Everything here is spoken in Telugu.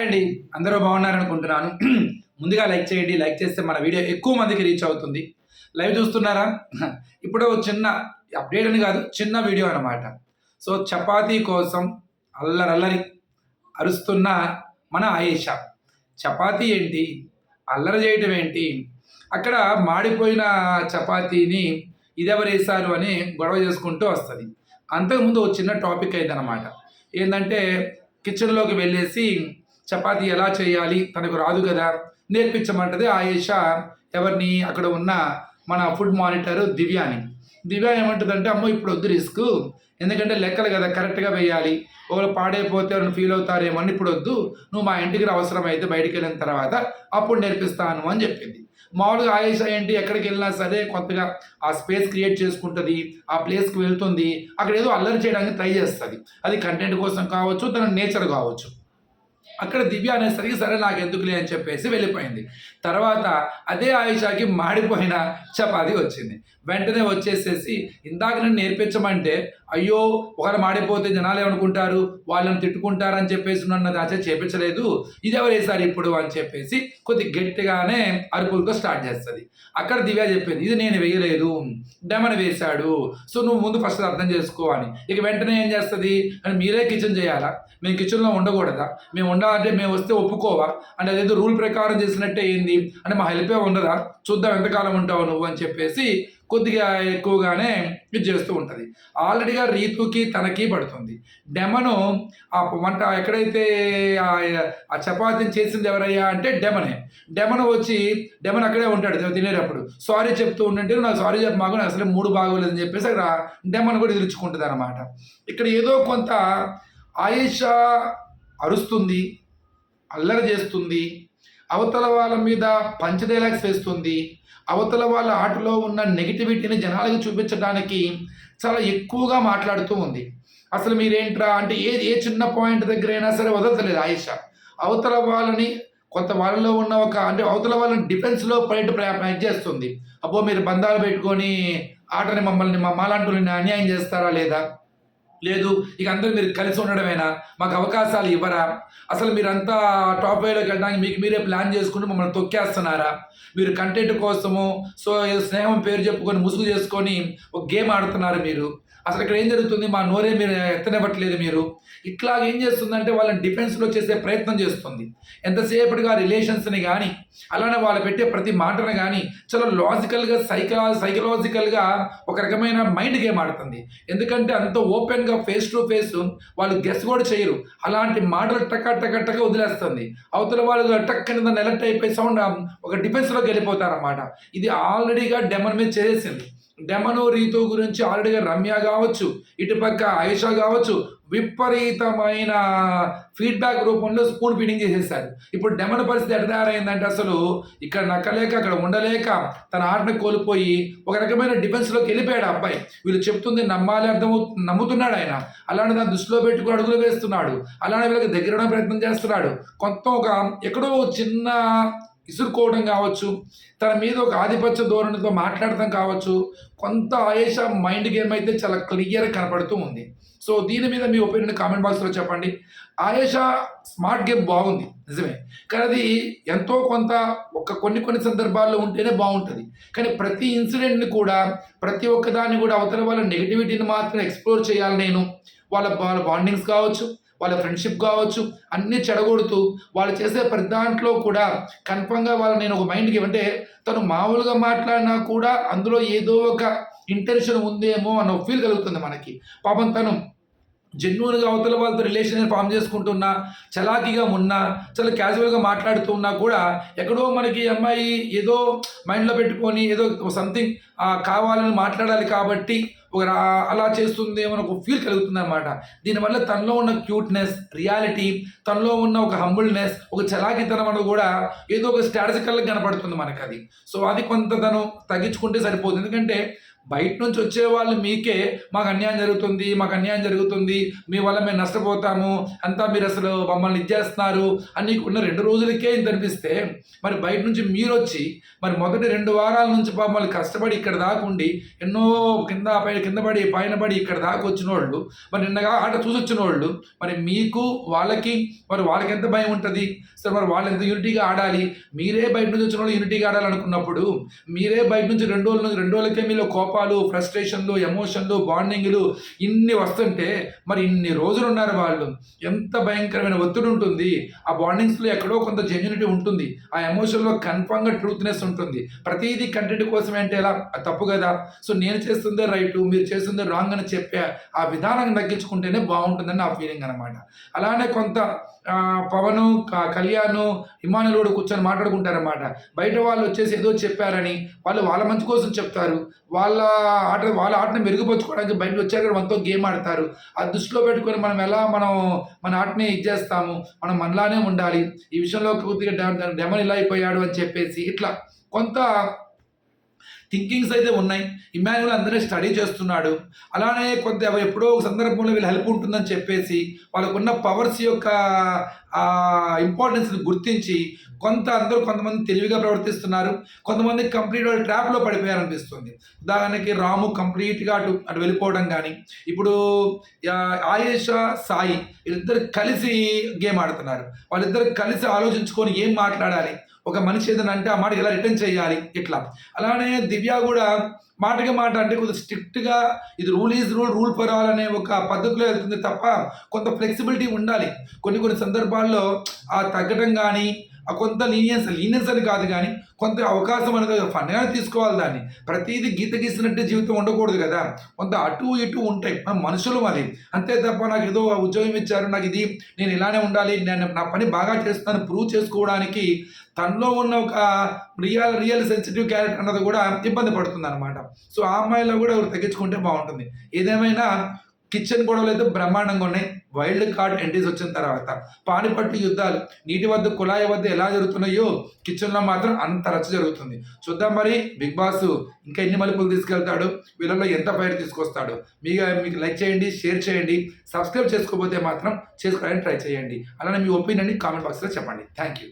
అండి అందరూ బాగున్నారనుకుంటున్నాను. ముందుగా లైక్ చేయండి లైక్ చేస్తే మన వీడియో ఎక్కువ మందికి రీచ్ అవుతుంది. లైవ్ చూస్తున్నారా? ఇప్పుడు చిన్న అప్డేట్ అని కాదు చిన్న వీడియో అన్నమాట. సో చపాతీ కోసం అల్లరల్లరి అరుస్తున్న మన ఆయేషా. చపాతీ ఏంటి? అల్లరి చేయటం ఏంటి? అక్కడ మాడిపోయిన చపాతీని ఇదెవరు వేశారు అని గొడవ చేసుకుంటూ వస్తుంది. అంతకుముందు ఒక చిన్న టాపిక్ అయిందనమాట ఏంటంటే కిచెన్లోకి వెళ్ళేసి చపాతీ ఎలా చేయాలి? తనకు రాదు కదా? నేర్పించమంటది ఆయేషా. ఎవరిని? అక్కడ ఉన్న మన ఫుడ్ మానిటర్ దివ్యాని. దివ్య ఏమంటుందంటే అమ్మో ఇప్పుడు వద్దు రిస్క్. ఎందుకంటే లెక్కలు కదా కరెక్ట్గా వేయాలి. ఒకరు పాడైపోతే వాళ్ళు ఫీల్ అవుతారేమో అని ఇప్పుడు వద్దు. నువ్వు మా ఇంటికి అవసరమైతే అవసరం అయితే బయటికి వెళ్ళిన తర్వాత అప్పుడు నేర్పిస్తాను అని చెప్పింది. మామూలుగా ఆయేషా ఏంటి? ఎక్కడికి వెళ్ళినా సరే కొత్తగా ఆ స్పేస్ క్రియేట్ చేసుకుంటుంది ఆ ప్లేస్కి వెళ్తుంది. అక్కడ ఏదో అల్లరి చేయడానికి ట్రై చేస్తుంది. అది కంటెంట్ కోసం కావచ్చు తన నేచర్ కావచ్చు. అక్కడ దివ్య అనేసరికి సరే నాకు ఎందుకులే అని చెప్పేసి వెళ్ళిపోయింది. తర్వాత అదే ఆయుషాకి మాడిపోయిన చపాతి వచ్చింది. వెంటనే వచ్చేసేసి ఇందాక నేను నేర్పించమంటే అయ్యో ఒకరు మాడిపోతే జనాలు ఏమనుకుంటారు? వాళ్ళని తిట్టుకుంటారని చెప్పేసి నన్ను దాచే చేపించలేదు. ఇది ఎవరేసారు ఇప్పుడు అని చెప్పేసి కొద్ది గట్టిగానే అరుపులతో స్టార్ట్ చేస్తుంది. అక్కడ దివ్య చెప్పింది ఇది నేను వేయలేదు. డెమన్ వేశాడు. సో నువ్వు ముందు ఫస్ట్ అర్థం చేసుకో అని. ఇక వెంటనే ఏం చేస్తుంది? అని మీరే కిచెన్ చేయాలా? మేము కిచెన్లో ఉండకూడదా? మేము ఉండాలంటే మేము వస్తే ఒప్పుకోవా? అంటే అదేదో రూల్ ప్రకారం చేసినట్టే ఏంది? అంటే మా హెల్పే ఉండదా? చూద్దాం ఎంతకాలం ఉంటావు నువ్వు అని చెప్పేసి కొద్దిగా ఎక్కువగానే ఇది చేస్తూ ఉంటుంది. ఆల్రెడీగా రీతుకి తనకి పడుతుంది. డెమను ఆ వంట ఎక్కడైతే ఆ- చపాతీని చేసింది ఎవరయ్యా అంటే డెమనే. డెమన్ వచ్చి డెమన్ అక్కడే ఉంటాడు తినేటప్పుడు. సారీ చెప్తూ ఉండంటే నాకు సారీ చెప్ప మాకు నాకు అసలు మూడు బాగోలేదని చెప్పేసి అక్కడ డెమన్ కూడా ఎదుర్చుకుంటుంది అనమాట ఇక్కడ ఏదో కొంత ఆయేషా అరుస్తుంది అల్లరి చేస్తుంది అవతల వాళ్ళ మీద పంచ డైలాగ్స్ వేస్తుంది అవతల వాళ్ళ ఆటలో ఉన్న నెగిటివిటీని జనాలకు చూపించడానికి చాలా ఎక్కువగా మాట్లాడుతూ ఉంది. అసలు మీరేంట్రా? అంటే ఏ ఏ చిన్న పాయింట్ దగ్గర అయినా సరే వదలతలేదు ఆయేషా. అవతల వాళ్ళని కొంత వాళ్ళలో ఉన్న ఒక అంటే అవతల వాళ్ళని డిఫెన్స్లో పడేట్టు ప్రయత్నం చేస్తుంది. అబ్బో మీరు బంధాలు పెట్టుకొని ఆటని మమ్మల్ని మా మాలాంటి అన్యాయం చేస్తారా లేదా? లేదు ఇక అందరూ మీరు కలిసి ఉండడమేనా? మాకు అవకాశాలు ఇవ్వరా? అసలు మీరంతా టాప్ వేలోకి వెళ్ళడానికి మీకు మీరే ప్లాన్ చేసుకుని మమ్మల్ని తొక్కేస్తున్నారా? మీరు కంటెంట్ కోసము సో ఏదో స్నేహం పేరు చెప్పుకొని ముసుగు చేసుకొని ఒక గేమ్ ఆడుతున్నారు మీరు. అసలు ఇక్కడ ఏం జరుగుతుంది? మా నోరే మీరు ఎత్తనివ్వట్లేదు మీరు. ఇట్లా ఏం చేస్తుందంటే వాళ్ళని డిఫెన్స్లో చేసే ప్రయత్నం చేస్తుంది. ఎంతసేపటిగా రిలేషన్స్ని కానీ అలానే వాళ్ళు పెట్టే ప్రతి మాటను కానీ చాలా లాజికల్గా సైకలా సైకలాజికల్గా ఒక రకమైన మైండ్ గేమ్ ఆడుతుంది. ఎందుకంటే అంత ఓపెన్గా ఫేస్ టు ఫేస్ వాళ్ళు గెస్ కూడా చేయరు. అలాంటి మాటలు టక టక టక వదిలేస్తుంది. అవతల వాళ్ళు టక్ కింద నెలెక్ట్ అయిపోయి సౌండ్ ఒక డిఫెన్స్లోకి వెళ్ళిపోతారన్నమాట. ఇది ఆల్రెడీగా డెమన్ మీద చేసేసింది. డెమనో రీతు గురించి ఆల్రెడీగా రమ్య కావచ్చు ఇటుపక్క ఆయుష కావచ్చు విపరీతమైన ఫీడ్బ్యాక్ రూపంలో స్పూన్ ఫీడింగ్ చేసేసారు ఇప్పుడు డెమన్ పరిస్థితి ఎట్లా తయారైందంటే అసలు ఇక్కడ నక్కలేక అక్కడ ఉండలేక తన ఆటను కోల్పోయి ఒక రకమైన డిఫెన్స్లోకి వెళ్ళిపోయాడు అబ్బాయి. వీళ్ళు చెప్తుంది నమ్మాలి అర్థం నమ్ముతున్నాడు ఆయన. అలానే దాన్ని దృష్టిలో పెట్టుకుని అడుగులు వేస్తున్నాడు. అలానే వీళ్ళకి దగ్గర ప్రయత్నం చేస్తున్నాడు. కొంత ఒక ఎక్కడో చిన్న ఇసురుకోవడం కావచ్చు తన మీద ఒక ఆధిపత్య ధోరణితో మాట్లాడటం కావచ్చు కొంత ఆయేష మైండ్ గేమ్ అయితే చాలా క్లియర్గా కనపడుతూ ఉంది. సో దీని మీద మీ ఒపీనియన్ కామెంట్ బాక్స్లో చెప్పండి. ఆయేష స్మార్ట్ గేమ్ బాగుంది నిజమే. కానీ అది ఎంతో కొంత ఒక కొన్ని కొన్ని సందర్భాల్లో ఉంటేనే బాగుంటుంది. కానీ ప్రతి ఇన్సిడెంట్ని కూడా ప్రతి ఒక్కదాన్ని కూడా అవతల వాళ్ళ నెగిటివిటీని మాత్రం ఎక్స్ప్లోర్ చేయాలి నేను. వాళ్ళ వాళ్ళ బాండింగ్స్ కావచ్చు వాళ్ళ ఫ్రెండ్షిప్ కావచ్చు అన్నీ చెడగొడుతూ వాళ్ళు చేసే ప్రతి దాంట్లో కూడా కన్ఫర్మ్గా వాళ్ళ నేను ఒక మైండ్కి అంటే తను మామూలుగా మాట్లాడినా కూడా అందులో ఏదో ఒక ఇంటెన్షన్ ఉందేమో అన్న ఫీల్ కలుగుతుంది మనకి. పాపం తను జెన్యున్గా అవతల వాళ్ళతో రిలేషన్ ఫామ్ చేసుకుంటున్నా చలాకీగా ఉన్నా చాలా క్యాజువల్గా మాట్లాడుతూ ఉన్నా కూడా ఎక్కడో మనకి అమ్మాయి ఏదో మైండ్లో పెట్టుకొని ఏదో సంథింగ్ కావాలని మాట్లాడాలి కాబట్టి ఒక అలా చేస్తుందేమో ఒక ఫీల్ కలుగుతుంది అనమాట దీనివల్ల తనలో ఉన్న క్యూట్నెస్ రియాలిటీ తనలో ఉన్న ఒక హంబుల్నెస్ ఒక చలాకితనం అనేది కూడా ఏదో ఒక స్ట్రాటజికల్గా కనపడుతుంది మనకు అది సో అది కొంత తను తగ్గించుకుంటే సరిపోతుంది ఎందుకంటే బయట నుంచి వచ్చే వాళ్ళు మీకే మాకు అన్యాయం జరుగుతుంది మాకు అన్యాయం జరుగుతుంది మీ వల్ల మేము నష్టపోతాము అంతా మీరు అసలు మమ్మల్ని ఇచ్చేస్తున్నారు అని ఉన్న రెండు రోజులకే ఇంత అనిపిస్తే మరి బయట నుంచి మీరు వచ్చి మరి మొదటి రెండు వారాల నుంచి మమ్మల్ని కష్టపడి ఇక్కడ దాకా ఉండి ఎన్నో కింద పైన కింద పడి పైన పడి ఇక్కడ దాకా వచ్చిన వాళ్ళు మరి నిన్నగా ఆట చూసి వచ్చిన వాళ్ళు మరి మీకు వాళ్ళకి మరి వాళ్ళకి ఎంత భయం ఉంటుంది? సరే మరి వాళ్ళు ఎంత యూనిటీగా ఆడాలి? మీరే బయట నుంచి వచ్చిన వాళ్ళు యూనిటీగా ఆడాలనుకున్నప్పుడు మీరే బయట నుంచి రెండు రోజుల నుంచి రెండు రోజులకే మీలో కోపాలు ఫ్రస్ట్రేషన్లు ఎమోషన్లు బాండింగ్లు ఇన్ని వస్తుంటే మరి ఇన్ని రోజులు ఉన్నారు వాళ్ళు. ఎంత భయంకరమైన ఒత్తిడి ఉంటుంది. ఆ బాండింగ్స్లో ఎక్కడో కొంత జెన్యునిటీ ఉంటుంది. ఆ ఎమోషన్లో కన్ఫామ్గా ట్రూత్నెస్ ఉంటుంది. ప్రతిదీ కంటెంట్ కోసం అంటే ఎలా? తప్పు కదా. సో నేను చేస్తుందే రైట్ మీరు చేస్తుందే రాంగ్ అని చెప్పే ఆ విధానాన్ని తగ్గించుకుంటేనే బాగుంటుందని నా ఫీలింగ్ అనమాట అలానే కొంత పవను కళ్యాణ్ ఇమానులు కూడా కూర్చొని మాట్లాడుకుంటారన్నమాట. బయట వాళ్ళు వచ్చేసి ఏదో చెప్పారని వాళ్ళు వాళ్ళ మంచి కోసం చెప్తారు. వాళ్ళ ఆట వాళ్ళ ఆటను మెరుగుపరుచుకోవడానికి బయట వచ్చాక మనతో గేమ్ ఆడతారు. ఆ దృష్టిలో పెట్టుకొని మనం ఎలా మనం మన ఆటని ఇచ్చేస్తాము మనం మనలానే ఉండాలి. ఈ విషయంలో కొద్దిగా డెమన్ ఇలా అయిపోయాడు అని చెప్పేసి ఇట్లా కొంత థింకింగ్స్ అయితే ఉన్నాయి. ఇమాన్యువల్ అందరినీ స్టడీ చేస్తున్నాడు. అలానే కొంత ఎప్పుడో ఒక సందర్భంలో వీళ్ళు హెల్ప్ ఉంటుందని చెప్పేసి వాళ్ళకున్న పవర్స్ యొక్క ఇంపార్టెన్స్ని గుర్తించి కొంత అందరూ కొంతమంది తెలివిగా ప్రవర్తిస్తున్నారు కొంతమంది కంప్లీట్ వాళ్ళు ట్రాప్లో పడిపోయారనిపిస్తుంది. ఉదాహరణకి రాము కంప్లీట్గా అటు అటు వెళ్ళిపోవడం కానీ ఇప్పుడు ఆయేష సాయి వీళ్ళిద్దరు కలిసి గేమ్ ఆడుతున్నారు. వాళ్ళిద్దరు కలిసి ఆలోచించుకొని ఏం మాట్లాడాలి? ఒక మనిషి ఏదైనా అంటే ఆ మాట ఎలా రిటర్న్ చేయాలి? ఇట్లా. అలానే దివ్య కూడా మాటకి మాట అంటే కొద్దిగా స్ట్రిక్ట్గా ఇది rule is rule rule for all అనే ఒక పద్ధతిలో వెళ్తుంది తప్ప కొంత ఫ్లెక్సిబిలిటీ ఉండాలి. కొన్ని కొన్ని సందర్భాల్లో ఆ తగ్గడం కానీ ఆ కొంత లీనియన్స్ లీనియన్స్ అని కాదు కానీ కొంత అవకాశం అనేది ఫన్గా తీసుకోవాలి దాన్ని. ప్రతిదీ గీత గీసినట్టు జీవితం ఉండకూడదు కదా. కొంత అటు ఇటు ఉంటాయి. మన మనుషులు అది. అంతే తప్ప నాకు ఏదో ఉద్యోగం ఇచ్చారు నాకు ఇది నేను ఇలానే ఉండాలి నేను నా పని బాగా చేస్తాను ప్రూవ్ చేసుకోవడానికి తనలో ఉన్న ఒక రియల్ రియల్ సెన్సిటివ్ క్యారెక్టర్ అన్నది కూడా ఇబ్బంది పడుతుంది అనమాట సో ఆ అమ్మాయిలో కూడా ఎవరు తగ్గించుకుంటే బాగుంటుంది. ఏదేమైనా కిచెన్ గొడవలు అయితే బ్రహ్మాండంగా ఉన్నాయి. వైల్డ్ కార్డ్ ఎంట్రీస్ వచ్చిన తర్వాత పానిపట్టు యుద్ధాలు నీటి వద్ద కుళాయి వద్ద ఎలా జరుగుతున్నాయో కిచెన్లో మాత్రం అంత రచ్చ జరుగుతుంది. చూద్దాం మరి బిగ్ బాస్ ఇంకా ఎన్ని మలుపులు తీసుకెళ్తాడు వీళ్ళలో ఎంత ఫైర్ తీసుకొస్తాడు. మీకు మీకు లైక్ చేయండి షేర్ చేయండి సబ్స్క్రైబ్ చేసుకోకపోతే మాత్రం చేసుకోవడానికి ట్రై చేయండి. అలానే మీ ఒపీనియన్ని కామెంట్ బాక్స్లో చెప్పండి. Thank you.